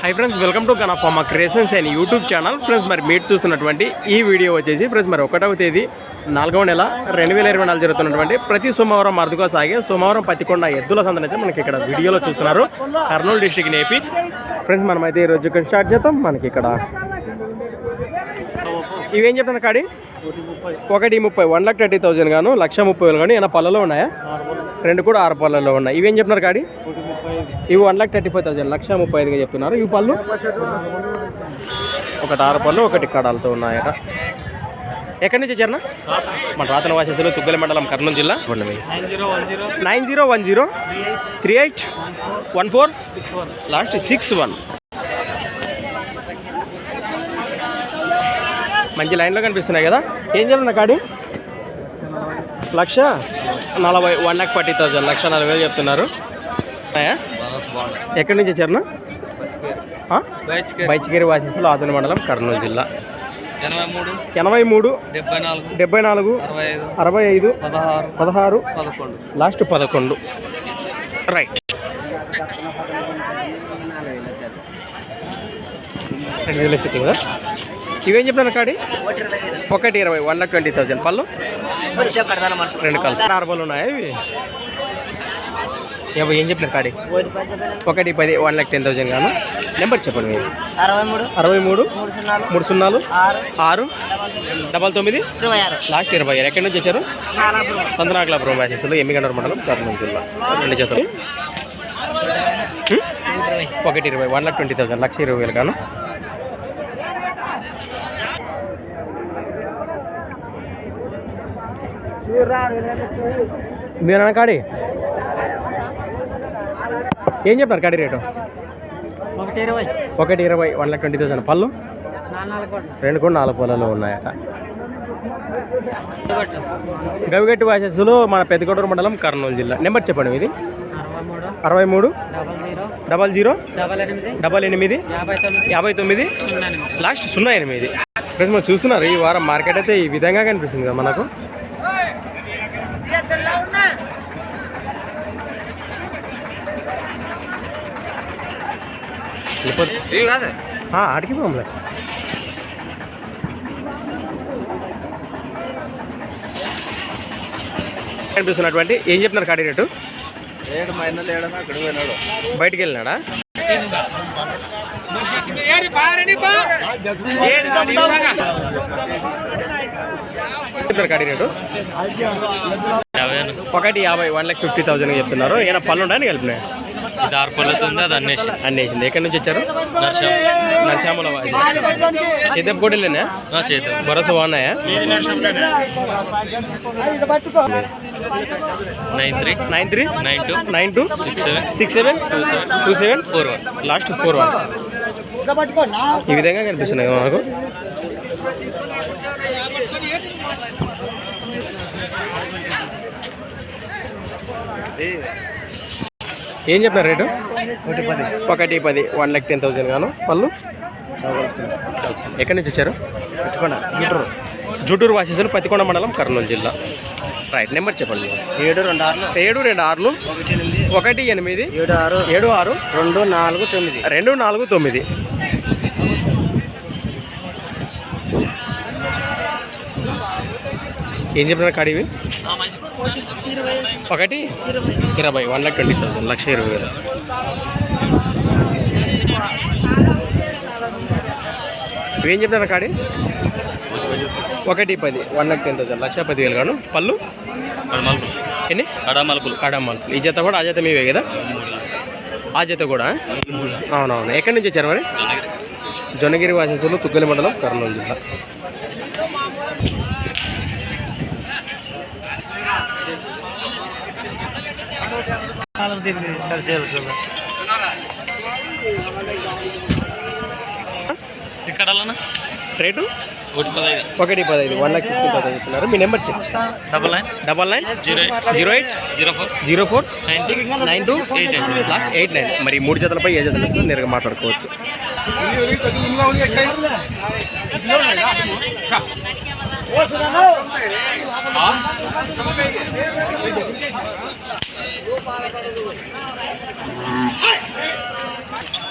High friends welcome to గనఫార్మా creations and YouTube channel friends మరి మీరు చూస్తున్నటువంటి ఈ వీడియో వచ్చేసి ఫ్రెండ్స్ మరి ఒకటవ తేదీ నాలుగవ నెల రెండు వేల ఇరవై నాలుగు జరుగుతున్నటువంటి ప్రతి సోమవారం అరుదుగా సాగే సోమవారం పత్తికొండ ఎద్దుల సందనైతే మనకి ఇక్కడ వీడియోలో చూస్తున్నారు. కర్నూలు డిస్టిక్ నేపి ఫ్రెండ్స్ మనమైతే ఈ స్టార్ట్ చేద్దాం. మనకి ఇక్కడ ఇవేం చెప్తాను కాడి? ఒకటి ముప్పై వన్ లాక్ థర్టీ థౌసండ్ గాను లక్ష ముప్పై వేలు కానీ ఏమైనా పళ్ళలో ఉన్నాయా? రెండు కూడా ఆరు పళ్ళలో ఉన్నాయి. ఇవేం చెప్తున్నారు కాడి? ఇవి one lakh thirty five thousand లక్ష ముప్పై ఐదుగా చెప్తున్నారు. ఇవి పళ్ళు? ఒకటి ఆరు పళ్ళు ఒకటి కడాలతో ఉన్నాయట. ఎక్కడి నుంచి వచ్చారనా మన రాతన వాసేసులు తుగ్గల మండలం కర్నూలు జిల్లా. Nine zero one zero three eight one four last six one. మంచి లైన్లో కనిపిస్తున్నాయి కదా. ఏం చెప్పిన కాడి? లక్ష? నలభై వన్ లాక్ ఫార్టీ థౌసండ్ లక్ష నలభై వేలు చెప్తున్నారు? ఎక్కడి నుంచి వచ్చారనా బైచికేరి. వాసేసులు ఆదన మండలం కర్నూలు జిల్లా. ఎనభై మూడు డెబ్బై నాలుగు అరవై ఐదు పదహారు లాస్ట్ పదకొండు. రైట్ రెండు వేలు కదా? ఇవేం చెప్పినారు కాడి? ఒకటి ఇరవై వన్ లాక్ ట్వంటీ థౌసండ్. పళ్ళు? రెండు కలిపి నార్మల్ ఉన్నాయా ఇవి? ఏం చెప్పినారు కాడి? ఒకటి పది వన్ లాక్ టెన్ థౌసండ్ గాను. నెంబర్ చెప్పండి మీరు. అరవై మూడు. మూడు. సున్నాలు. ఆరు. డబల్ తొమ్మిది. లాస్ట్ ఇరవై ఆరు. ఎక్కడి నుంచి వచ్చారు? సంతనాకులాపురం మ్యాచెస్లో ఎమ్మిగండూరు మండలం కర్నూలు జిల్లా. రెండు హ్మ్? ఒకటి ఇరవై వన్ లాక్ ట్వంటీ థౌసండ్. లక్ష ఇరవై వేలు గాను. మీరు కాడి? ఏం చెప్పారు కాడి రేటు? ఒకటి ఇరవై. ఒకటి ఇరవై వన్ లాక్ ట్వంటీ థౌసండ్ పళ్ళు? రెండు కూడా నాలుగు పొలాలు ఉన్నాయట. గవిగట్టి వాసెస్లో మన పెద్దకొండూరు మండలం కర్నూలు జిల్లా. నెంబర్ చెప్పండి ఇది అరవై మూడు. Double zero. డబల్ ఎనిమిది. యాభై తొమ్మిది. లాస్ట్ సున్నా ఎనిమిది. ఫ్రెండ్స్ మనం చూస్తున్నారు ఈ వారం మార్కెట్ అయితే ఈ విధంగా కనిపిస్తుంది కదా మనకు. ఆడికి పోంలే. కనిపిస్తున్నటువంటి ఏం చెప్తున్నారు కాడి రేటు? బయటికి వెళ్ళినాడా? చెప్తున్నారు కాడి రేటు? ఒకటి యాభై వన్ లాక్ ఫిఫ్టీ థౌసండ్ చెప్తున్నారు. ఏమైనా పనులు ఉన్నాయని కలిపినాయి ఇది ఆరు పళ్ళతో ఉంది అది అన్నేసి. అన్నీ వేసింది ఎక్కడి నుంచి వచ్చారు? నర్షం నరసాముల చేద్దాం కోడలేనా చేద్దాం భరోసా బాగున్నాయా? Nine three. Nine three? Nine two. Nine two? Six seven. Six seven? Two seven. Two seven? Four one. Last four one. ఈ విధంగా కనిపిస్తున్నాయి కదా మనకు. ఏం చెప్పినారు రేటు? ఒకటి పది. ఒకటి పది. వన్ లాక్ టెన్ థౌసండ్ గాను. పళ్ళు? ఎక్కడి నుంచి వచ్చారు? పెట్టుకోండి గుంటూరు జుటూరు వాసేసులు పత్తికొండ మండలం కర్నూలు జిల్లా. రైట్ నెంబర్ చెప్పండి. ఏడు రెండు ఆరులు. ఏడు రెండు ఆరులు. ఎనిమిది. ఒకటి ఎనిమిది. ఏడు ఆరు. ఏడు ఆరు. రెండు నాలుగు తొమ్మిది. రెండు నాలుగు తొమ్మిది. ఏం చెప్పినారు కాడివి ఒకటి? ఇరవై. One lakh twenty thousand. లక్ష ఇరవై వేలు. ఏం చెప్తున్నారు కాడి ఒకటి పది. One lakh ten thousand. లక్ష పది వేలు గాను పళ్ళు? ఎన్ని? అడా మలుపులు ఈ జత కూడా ఆ జత మీవే కదా? ఆ జత కూడా అవునవును. ఎక్కడి నుంచి వచ్చారు మరి? జొన్నగిరి. వాసేసులు తుగ్గలి మండలం కర్నూలు జిల్లా. ఇక్కడ రేటు? ఒకటి పదహైదు. వన్ లాక్ ఫిఫ్టీ థౌసండ్ చెప్తున్నారు. మీ నెంబర్ చెప్పి double nine. Double nine? Zero eight. Zero eight? Zero four. Zero four? Ninety nine two? Eight last eight nine. మరి మూడు జతలపై ఏ జతలు వస్తుందో నేరుగా మాట్లాడుకోవచ్చు.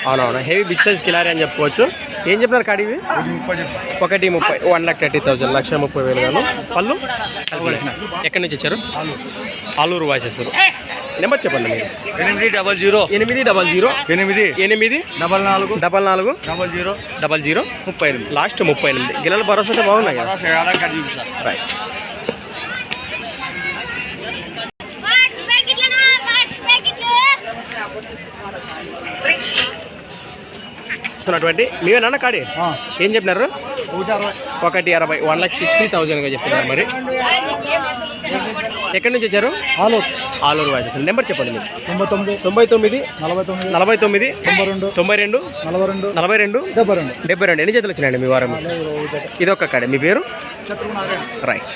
అవునవును. హెవీ బిగ్ సైజ్ కిలారీ అని చెప్పుకోవచ్చు. ఏం చెప్తున్నారు కాడి ఇవి? ఒకటి ముప్పై వన్ లాక్ థర్టీ థౌసండ్ లక్ష ముప్పై వేలు గాను. పళ్ళు? ఎక్కడి నుంచి వచ్చారు ఆలూరు వాచేస్తారు నెంబర్ చెప్పండి మీరు. ఎనిమిది డబల్ జీరో ఎనిమిది డబల్ జీరో ఎనిమిది. ఎనిమిది. డబల్ నాలుగు. డబల్ నాలుగు. డబల్ జీరో డబల్ జీరో ముప్పై ఎనిమిది. లాస్ట్ ముప్పై ఎనిమిది. గిల్లల భరోసా బాగున్నాయి? రైట్ చూస్తున్నటువంటి మీవే నాన్న కాడి? ఏం చెప్పినారు? ఒకటి అరవై. వన్ లాక్ సిక్స్టీ థౌజండ్గా చెప్తున్నారు మరి. ఎక్కడి నుంచి వచ్చారు? హలో ఆలూరు వాయిస్ నెంబర్ చెప్పండి మీరు. తొంభై తొమ్మిది తొంభై తొమ్మిది నలభై తొమ్మిది నలభై తొమ్మిది తొంభై రెండు తొంభై రెండు నలభై రెండు నలభై రెండు డెబ్బై రెండు. డెబ్బై రెండు. ఎన్ని జతలు వచ్చినాయండి మీ వారం? ఇది ఒక్క కాడే. మీ పేరు? రైట్.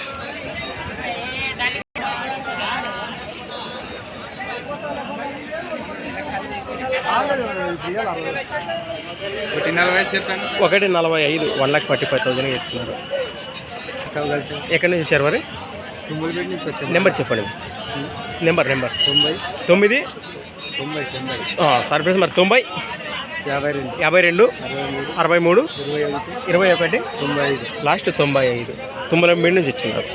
చెప్పండి ఒకటి నలభై ఐదు one lakh forty five thousand చెప్తున్నారు. ఎక్కడి నుంచి వచ్చారు మరి? నెంబర్ చెప్పండి. Number number. తొంభై. తొమ్మిది? తొంభై తొంభై. సారీ ఫ్రెండ్స్ మరి తొంభై? యాభై రెండు. యాభై రెండు అరవై మూడు ఇరవై ఒకటి తొంభై ఐదు. లాస్ట్ తొంభై ఐదు. తొంభై నుంచి వచ్చినారు.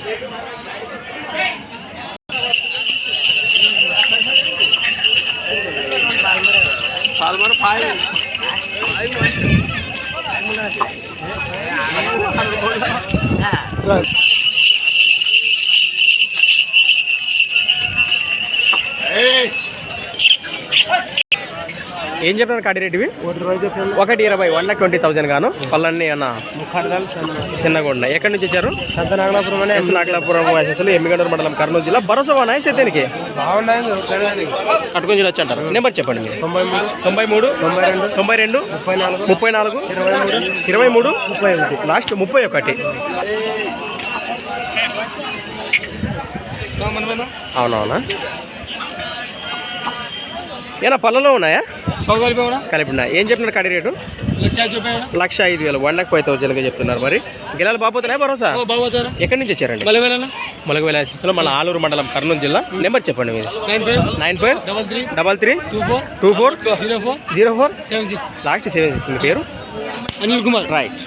ఏం చెప్పినారు కాడి రేటువి ఒకటి ఇరవై చెప్పండి ఒకటి ఇరవై వన్ లాక్ ట్వంటీ థౌసండ్ గాను. పళ్ళన్నీ అన్న చిన్నగా ఉన్నాయి. ఎక్కడి నుంచి వచ్చారు? సంత నాగలాపురం అనే నాగలాపురం ఎమ్మిగడూరు మండలం కర్నూలు జిల్లా. భరోసా సత్యానికి బాగున్నాయి కట్టుకొని వచ్చి అంటారు. నెంబర్ చెప్పండి మీరు. తొంభై మూడు. తొంభై రెండు. తొంభై రెండు ముప్పై నాలుగు. ఇరవై మూడు ముప్పై ఒకటి. లాస్ట్ ముప్పై ఒకటి. అవునవునా? ఏనా పళ్ళలో ఉన్నాయా? కలిపి ఉన్నాయి? ఏం చెప్తున్నారు కడి రేటు? లక్ష ఐదు వేలు. వన్ లాక్ ఫైవ్ థౌసండ్గా చెప్తున్నారు మరి. గిలాలు బాపోతున్నాయి భరోసా? ఎక్కడి నుంచి వచ్చారండి? మొలగవేల ఆశీస్సులో మన ఆలూరు మండలం కర్నూలు జిల్లా. నెంబర్ చెప్పండి మీరు. Nine five. Double three. Two four. Zero four. Zero four. Seven six. Last seven six. మీ పేరు? అనిల్ కుమార్. రైట్.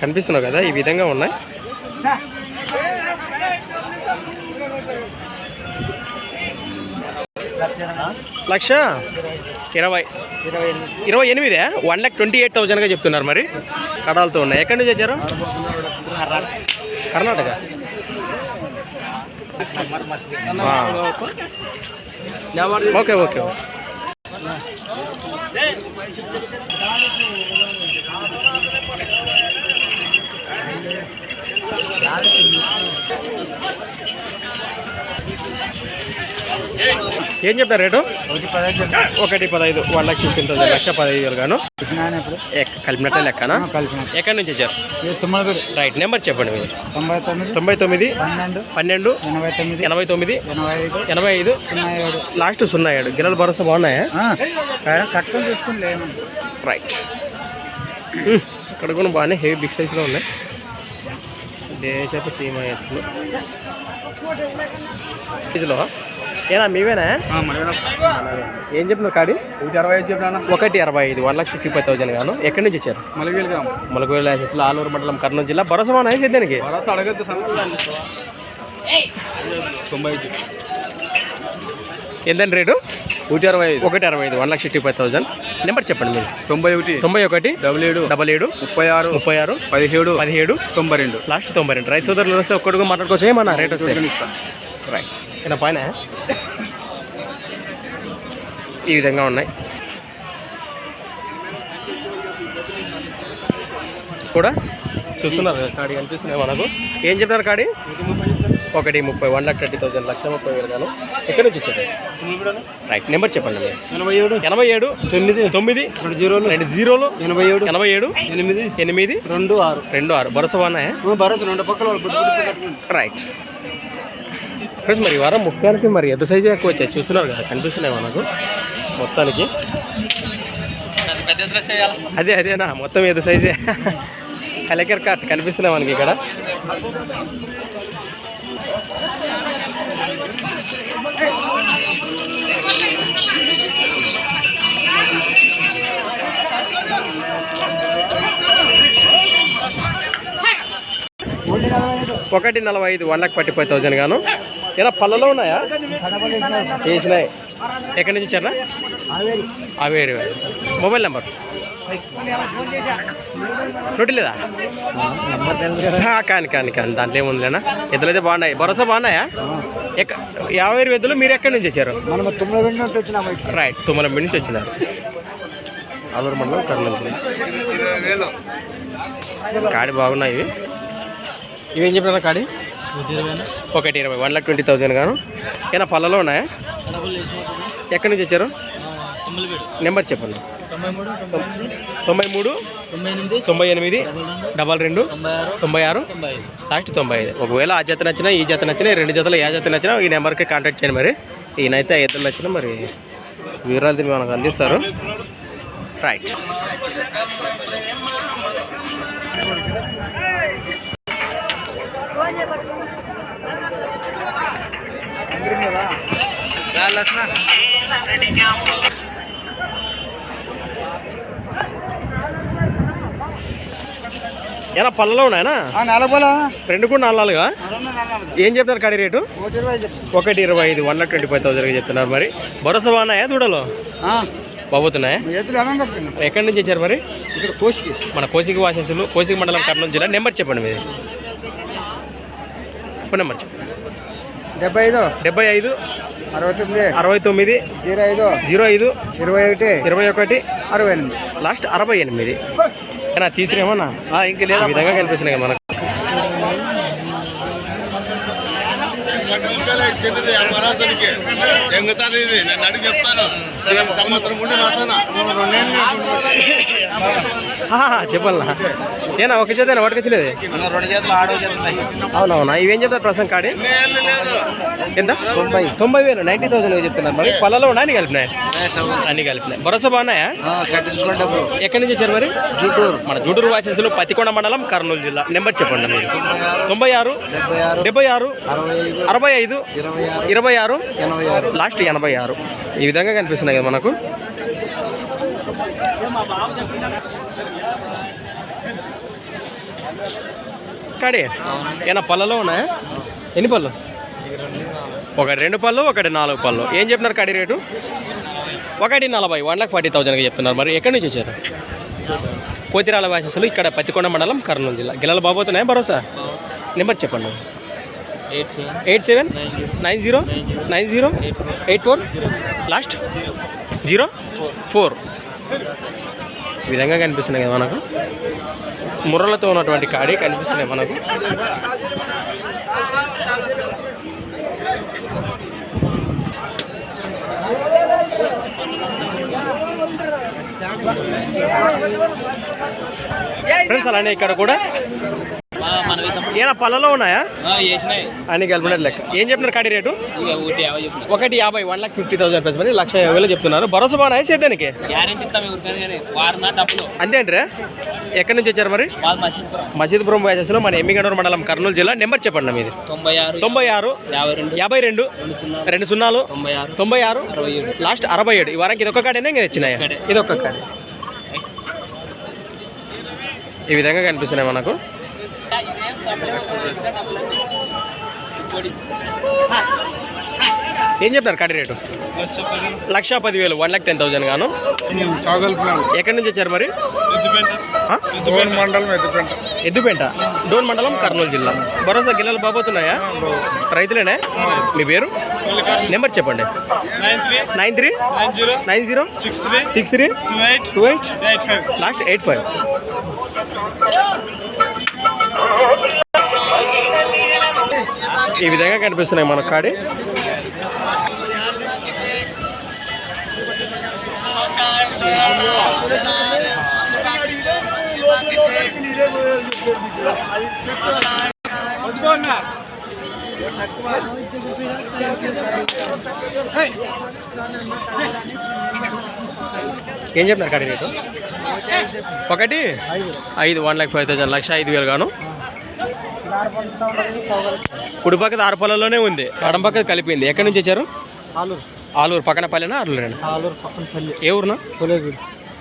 కనిపిస్తున్నావు కదా ఈ విధంగా ఉన్నాయి. లక్ష ఇరవై. ఇరవై ఎనిమిది? వన్ ల్యాక్ ట్వంటీ ఎయిట్ థౌజండ్గా చెప్తున్నారు మరి. కడాలతో ఉన్నాయి. ఎక్కడి నుంచి వచ్చారు? కర్ణాటక. Okay okay. ఏం చెప్తారు రేటు? ఒకటి పదహైదు వన్ లాక్ ఫిఫ్టీన్ థౌసండ్ లక్ష పదహైదు వేలు గాను. కలిపినట్టే లెక్కనా? ఎక్కడి నుంచి వచ్చారు? రైట్ నెంబర్ చెప్పండి మీరు. తొంభై తొమ్మిది పన్నెండు పన్నెండు ఎనభై తొమ్మిది ఎనభై తొమ్మిది ఎనభై ఐదు లాస్ట్ సున్నా ఏడు. గిన్నెల భరోసా బాగున్నాయా? రైట్. ఇక్కడ కూడా బాగానే హెవీ బిగ్ సైజ్లో ఉన్నాయి. దేశపు సీమ ఎత్తులు. సైజులో? ఏనా మీవేనా? ఏం చెప్తున్నారు కాడి? ఒకటి అరవై ఐదు చెప్పినా ఒకటి అరవై ఐదు one lakh fifty five thousand గాను. ఎక్కడి నుంచి వచ్చారు? వెళ్దాం మొలకవేల ఆశీస్సులు ఆలూరు మండలం కర్నూలు జిల్లా. భరోసా సిద్ధానికి వరస అడగద్దు తొంభై ఐదు. ఎంతండి రేటు? ఒకటి అరవై ఐదు. ఒకటి అరవై ఐదు one lakh sixty five thousand. Number చెప్పండి మీరు. తొంభై ఒకటి. తొంభై ఒకటి డబుల్ ఏడు. డబల్ ఏడు ముప్పై ఆరు. ముప్పై ఆరు పదిహేడు. పదిహేడు తొంభై రెండు. లాస్ట్ తొంభై రెండు. రైతు సోదరులు వస్తే ఒక్కడిగా మాట్లాడుకోవచ్చు. ఏమన్నా రేట్ వస్తే? రైట్ ఇలా పైన ఈ విధంగా ఉన్నాయి. కూడా చూస్తున్నారు కాడి కనిపిస్తున్నాయి మనకు. ఏం చెప్తారు కాడి? ఒకటి ముప్పై వన్ లాక్ థర్టీ థౌసండ్ లక్ష ముప్పై వేలు గాను. ఎక్కడి నుంచి వచ్చారు? రైట్ నెంబర్ చెప్పండి ఎనభై ఏడు. ఎనభై ఏడు తొమ్మిది. తొమ్మిది రెండు జీరోలు. రెండు జీరోలు ఎనభై ఏడు. ఎనభై ఏడు ఎనిమిది. ఎనిమిది రెండు ఆరు. రెండు ఆరు. భరోసా బాగున్నాయా? భరోసా రెండు పక్కల రైట్ ఫ్రెండ్స్ మరి వారం ముఖ్యానికి మరి ఎంత సైజు ఎక్కువ వచ్చాయి. చూస్తున్నారు కదా కనిపిస్తున్నాయి మనకు మొత్తానికి. అదే అదేనా మొత్తం ఏదో సైజే. కలెక్టర్ కార్ట్ కనిపిస్తున్నాయి మనకి ఇక్కడ. ఒకటి నలభై ఐదు one lakh forty five thousand గాను. ఏనా పళ్ళలో ఉన్నాయా? వేసినాయి ఎక్కడి నుంచి ఇచ్చారా అవేరి మొబైల్ నెంబర్? నోటి లేదా? ఆ, కాని కాని కాని. దాంట్లో ఏముందిలేనా ఎద్దులైతే బాగున్నాయి. భరోసా బాగున్నాయా? ఎక్క యాభై వేలు ఎద్దులు మీరు ఎక్కడి నుంచి వచ్చారు? రైట్ తుమ్మల నుంచి వచ్చినారు. ఆలూరు మండలం కర్నూలు. కాడి బాగున్నాయి ఇవి. ఇవేం చెప్పినారా కాడి? ఒకటి ఇరవై వన్ లాక్ ట్వంటీ థౌసండ్ గాను. ఏనా పళ్ళలో ఉన్నాయా? ఎక్కడి నుంచి వచ్చారు? నెంబర్ చెప్పండి. తొంభై మూడు తొంభై ఎనిమిది. డబల్ రెండు. తొంభై ఆరు. లాస్ట్ తొంభై ఐదు. ఒకవేళ ఆ జత నచ్చినా ఈ జత నచ్చినా ఈ రెండు జతలు ఏ జత నచ్చినా ఈ నెంబర్కి కాంటాక్ట్ చేయండి మరి. ఈయనైతే ఆ ఇద్దరు నచ్చినా మరి వివరాలు మనకు అందిస్తారు. రైట్ ఏనా పళ్ళలో ఉన్నాయనా? నలభై రెండు కూడా నాలుగు నాలుగా? ఏం చెప్తారు కాడి రేటు? ఒకటి ఇరవై ఐదు వన్ లాక్ ట్వంటీ ఫైవ్ థౌసండ్కి చెప్తున్నారు మరి. భరోసా బాగున్నాయా దూడలో? ఎలా కడుతున్నాం ఎక్కడి నుంచి వచ్చారు మరి? ఇక్కడ కోసికి. మన కోసిక వాసస్సులు కోసిక మండలం కర్నూలు జిల్లా. నెంబర్ చెప్పండి మీది ఫోన్ నెంబర్ చెప్పండి. డెబ్బై ఐదు. డెబ్బై ఐదు. అరవై తొమ్మిది. అరవై తొమ్మిది. జీరో ఐదు. జీరో ఐదు. ఇరవై ఒకటి. ఇరవై ఒకటి. అరవై ఎనిమిది. లాస్ట్ అరవై ఎనిమిది. ఏనా తీసిరేమన్నా? ఇంక ఈ విధంగా కనిపిస్తున్నాయి కదా మనకు ఎంగుతాను ఇది? నేను అడిగి చెప్తాను. సంవత్సరం ఉండి చెప్పాలనా? ఏనా ఒక చేత పట్టుకొచ్చలేదు? రెండు చేతులు ఆడో చేతులు అవునవునా? ఇవేం చెప్తారు ప్రసంగ్ కాడి? ఎంత? తొంభై. తొంభై వేలు. నైంటీ థౌసండ్ చెప్తున్నారు మరి. పళ్ళలో ఉన్నా అన్ని కలిపినాయి? అన్ని కలిపినాయి? భరోసా బాగున్నాయా? ఎక్కడి నుంచి వచ్చారు మరి? జూటూరు. మన జూటూరు వాసెస్లో పతికొండ మండలం కర్నూలు జిల్లా. నెంబర్ చెప్పండి మీరు తొంభై ఆరు. డెబ్బై ఆరు. అరవై ఐదు ఇరవై ఆరు? లాస్ట్ ఎనభై ఆరు. ఈ విధంగా కనిపిస్తున్నాయి కదా మనకు. కాడే? ఏనా పళ్ళలో ఉన్నాయా? ఎన్ని పళ్ళు? ఒకటి రెండు పళ్ళు ఒకటి నాలుగు పళ్ళు. ఏం చెప్తున్నారు కాడి రేటు? ఒకటి నలభై వన్ లాక్ ఫార్టీ థౌజండ్గా చెప్తున్నారు. మరి ఎక్కడి నుంచి వచ్చారు? కోతిరాల వాసస్సులు ఇక్కడ పత్తికొండ మండలం కర్నూలు జిల్లా. గిల్లలు బాబోతున్నాయా? భరోసా? నెంబర్ చెప్పండి. Eight seven nine zero nine zero eight four last zero four విధంగా కనిపిస్తున్నాయి కదా మనకు. ముర్రలతో ఉన్నటువంటి కాడి కనిపిస్తున్నాయి మనకు. ఫ్రెండ్స్ అలానే ఇక్కడ కూడా ఏనా పళ్ళలో ఉన్నాయా? వేసినాయి. అని కలిపినట్టు లెక్క. ఏం చెప్తున్నారు కాడి రేటు? ఒకటి యాభై one lakh fifty thousand rupees మరి లక్ష యాభై వేలు చెప్తున్నారు. భరోసా బాగున్నాయి డబ్బులు. అంతే అంటారా? ఎక్కడి నుంచి వచ్చారు మరి? మసీదుపురం. వ్యాసెస్లో మన ఎమ్మిగనూరు మండలం కర్నూలు జిల్లా. నెంబర్ చెప్పండి మీది. తొంభై ఆరు యాభై రెండు రెండు రెండు సున్నా రెండు సున్నాలు తొంభై ఆరు లాస్ట్ అరవై ఏడు. ఈ వారానికి ఇదొక కాడేనా ఇంకా తెచ్చినాయి? ఒక్కటే. ఇదొక కాడ. ఈ విధంగా కనిపిస్తున్నాయి మనకు. ఏం చెప్తారు కాడి రేటు? లక్ష పదివేలు వన్ లాక్ టెన్ థౌసండ్ గాను. ఎక్కడి నుంచి వచ్చారు మరి? మండలం ఎద్దుపేంట. డోన్ మండలం కర్నూలు జిల్లా. భరోసా గిల్లలు బాబోతున్నాయా? రైతులేనే? మీ పేరు? నెంబర్ చెప్పండి. Nine three. Nine zero. Six three. Six three? Two eight. Two eight? Eight five. Last eight five. ఈ విధంగా కనిపిస్తున్నాయి మన కాడి. ఏం చెప్పినారు కాడి రేటు ఒకటి? ఐదు. వన్ ల్యాక్ ఫైవ్ థౌసండ్ లక్ష ఐదు వేలు గాను. కుడి పక్కన ఆరు పొలంలోనే ఉంది. ఎడం పక్కన కలిపింది. ఎక్కడి నుంచి వచ్చారు? ఆలూరు. ఆలూరు పక్కన పల్లెనా ఆలూరు పక్కన పల్లి. ఏ ఊరునా?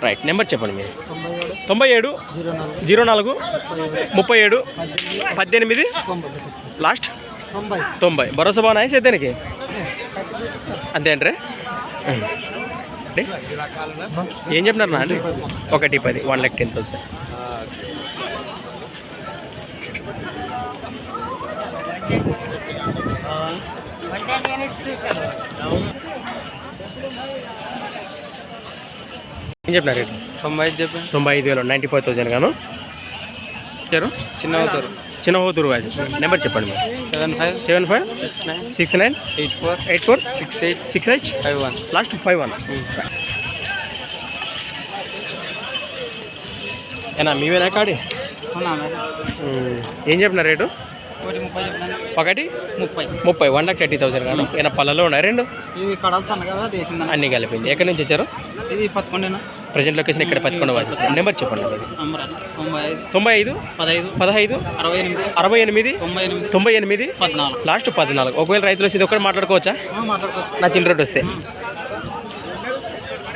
రైట్. నెంబర్ చెప్పండి మీరు. తొంభై ఏడు జీరో నాలుగు. ముప్పై ఏడు పద్దెనిమిది. లాస్ట్? తొంభై. తొంభై. భరోసా బాగున్నాయి సేద్యానికి అంతే అంటారే? ఏం. చెప్పినారు నా అండి ఒకటి పది వన్ ల్యాక్ టెన్ థౌసండ్ ఏం చెప్పినారు? రేటు తొంభై ఐదు చెప్పండి. తొంభై ఐదు వేలు నైంటీ ఫైవ్ థౌసండ్ గాను. పేరు చిన్న అవుతారు చిన్న హోతూరు నెంబర్ చెప్పండి మీరు. Seven five seven five six nine six nine eight four eight four six eight six eight five one. Last five one. ఏనా మీవేనా కాడి? ఏం చెప్పిన రేటు? ఒకటి ముప్పై ముప్పై. వన్ లాక్ థర్టీ థౌసండ్ కాదు. ఏమైనా పళ్ళలో ఉన్నాయి? రెండు? అన్న కదా దేశం అన్నీ. కలిపింది. ఎక్కడి నుంచి వచ్చారు? ఇది పదకొండేనా. ప్రజెంట్ లొకేషన్ ఇక్కడ వాసి నెంబర్ చెప్పండి తొంభై ఐదు. పదహైదు. పదహైదు? అరవై ఎనిమిది. అరవై ఎనిమిది? తొంభై ఎనిమిది. తొంభై ఎనిమిది? పద్నాలుగు. లాస్ట్ పద్నాలుగు. ఒకవేళ రైతులు వచ్చి ఒకటి మాట్లాడుకోవచ్చా? మాట్లాడుకోవచ్చు. నా చిన్న రోడ్డు వస్తే.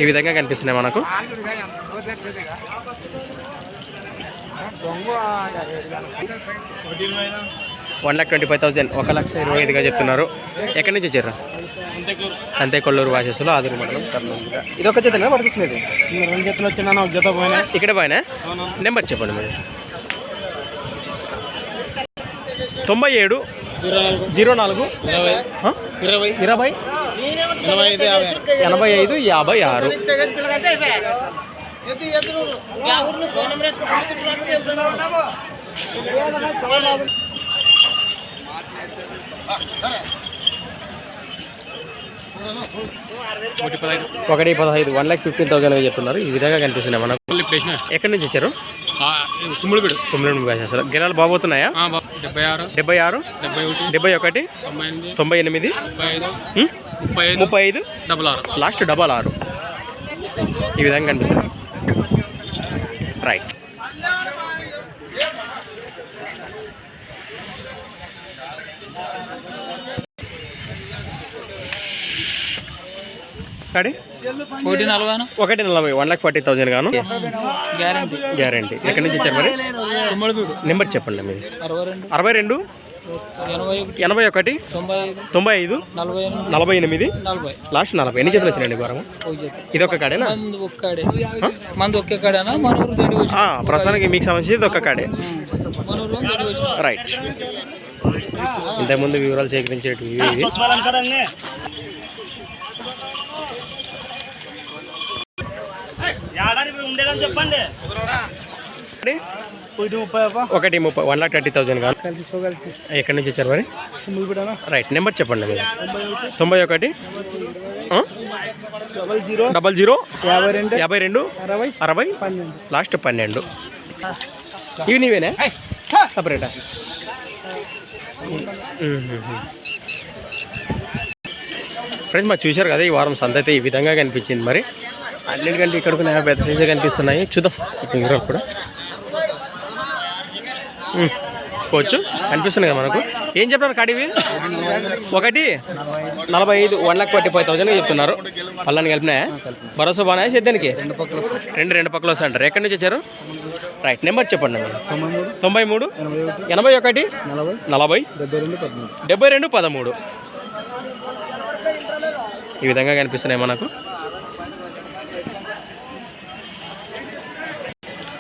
ఈ విధంగా కనిపిస్తున్నాయి మనకు. One lakh twenty five thousand ఒక లక్ష ఇరవై ఐదుగా చెప్తున్నారు. ఎక్కడి నుంచి వచ్చారు? సంతే కొల్లూరు వాసెస్లో ఆదురు మండలం కర్నూలు. ఇది ఒక జతనా పడుకునేది రెండు జతలు వచ్చినా ఒక జత పోయినా. ఇక్కడ పైన నెంబర్ చెప్పండి మీరు. తొంభై ఏడు జీరో నాలుగు ఇరవై? ఇరవై ఇరవై ఎనభై ఐదు యాభై ఎనభై ఐదు యాభై ఆరు ఒకటి పదహైదు వన్ లాక్ ఫిఫ్టీన్ థౌసండ్ చెప్తున్నారు. ఈ విధంగా కనిపిస్తున్నాయి మనకు. ఎక్కడి నుంచి వచ్చారు? నుండి అసలు గెలాలు బాగోతున్నాయా డెబ్బై ఆరు. డెబ్బై ఆరు. డెబ్బై ఒకటి. తొంభై ఎనిమిది. ముప్పై ఐదు. డబల్ ఆరు. లాస్ట్ డబల్ ఆరు. ఈ విధంగా కనిపిస్తుంది. రైట్ కాడి ఒకటి నలభై ఒకటి నలభై వన్ లాక్ ఫార్టీ థౌసండ్ గాను. గ్యారంటీ గ్యారంటీ ఎక్కడి నుంచి వచ్చారు మరి? తుమ్ముడుబిడు నెంబర్ చెప్పండి మీది అరవై రెండు ఎనభై ఒకటి తొంభై ఐదు. నలభై ఎనిమిది లాస్ట్ నలభై. ఎన్ని చేతులు వచ్చినాయండి జత ఇది ఒక కాడేనా? మంది ఒకే ప్రస్తుతానికి మీకు సంబంధించి ఇది ఒక కాడే రైట్ ఇంతకుముందు వివరాలు సేకరించేటివి ఇవి ఇది ఒకటి ముప్పై వన్ లాక్ థర్టీ థౌసండ్ కాదు. ఎక్కడి నుంచి వచ్చారు మరి? రైట్ నెంబర్ చెప్పండి మీరు. తొంభై ఒకటి? Double zero. Double zero. యాభై రెండు. యాభై రెండు. అరవై. అరవై. పన్నెండు. లాస్ట్ పన్నెండు. ఇవి నీవేనా? సపరేటా ఫ్రెండ్స్ మరి చూశారు కదా ఈ వారం సంత అయితే ఈ విధంగా కనిపించింది మరి. అన్నిటికంటే ఇక్కడ కూడా పెద్ద సైజే కనిపిస్తున్నాయి. చూద్దాం. ఇక్కడ కూడా. పోవచ్చు. కనిపిస్తుంది కదా మనకు. ఏం చెప్తున్నారు కాడివి? ఒకటి. నలభై ఐదు one lakh forty five thousand చెప్తున్నారు. పళ్ళని కలిపినాయా? భరోసా బాగున్నాయా సేద్యానికి రెండు రెండు పక్కల వస్తాయి అంటారు. ఎక్కడి నుంచి వచ్చారు? రైట్ నెంబర్ చెప్పండి మీరు తొంభై మూడు. తొంభై మూడు. ఎనభై ఒకటి. నలభై. డెబ్బై రెండు పదమూడు. ఈ విధంగా కనిపిస్తున్నాయి మనకు.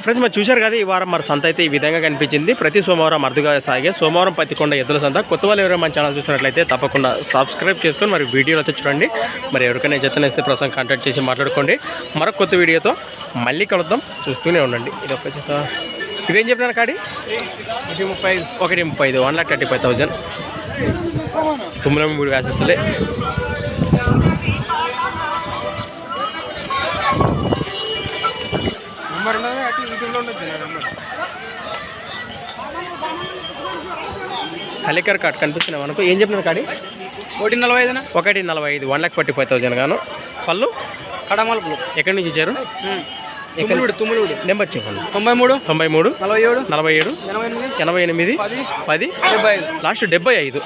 ఫ్రెండ్స్ మరి చూశారు కదా ఈ వారం మరి సంత అయితే ఈ విధంగా కనిపించింది. ప్రతి సోమవారం అరుదుగా సాగే సోమవారం పత్తికొండ ఎద్దుల సంత. కొత్త వాళ్ళు ఎవరైనా మన ఛానల్ చూసినట్లయితే తప్పకుండా సబ్స్క్రైబ్ చేసుకొని మరి వీడియోలు అయితే చూడండి. మరి ఎవరికైనా జతనేస్తే ప్రస్తుతం కాంటాక్ట్ చేసి మాట్లాడుకోండి. మరొక కొత్త వీడియోతో మళ్ళీ కలుద్దాం. చూస్తూనే ఉండండి. ఇది ఒక జత ఇవేం చెప్పినారు కాడి? ఒకటి ముప్పై ఐదు. ఒకటి ముప్పై ఐదు. One lakh thirty five thousand Tummala మూడు వేసేస్తలే నెంబర్ ఉన్నది అటు ఉండొచ్చు నెంబర్ హలికర్ కార్డ్ కనిపిస్తున్నాయి మనకు? ఏం చెప్పినారు కాడి? ఒకటి నలభై ఐదునా? ఒకటి నలభై ఐదు one lakh forty five thousand గాను. పళ్ళు? కడమలుపులు ఎక్కడి నుంచి ఇచ్చారు? తుమ్ములుడి తుమ్ములుడి నెంబర్ చెప్పండి. తొంభై మూడు తొంభై మూడు నలభై ఏడు నలభై ఏడు ఎనభై ఎనిమిది పది డెబ్బై ఐదు. లాస్ట్ డెబ్బై ఐదు.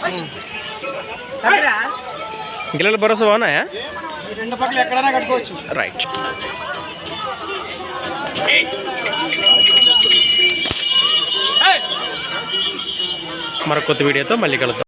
గిల్లల భరోసా బాగున్నాయా? రెండు పక్కలు ఎక్కడైనా కట్టుకోవచ్చు. రైట్. మరొక కొత్త వీడియోతో మళ్ళీ కలుద్దాం.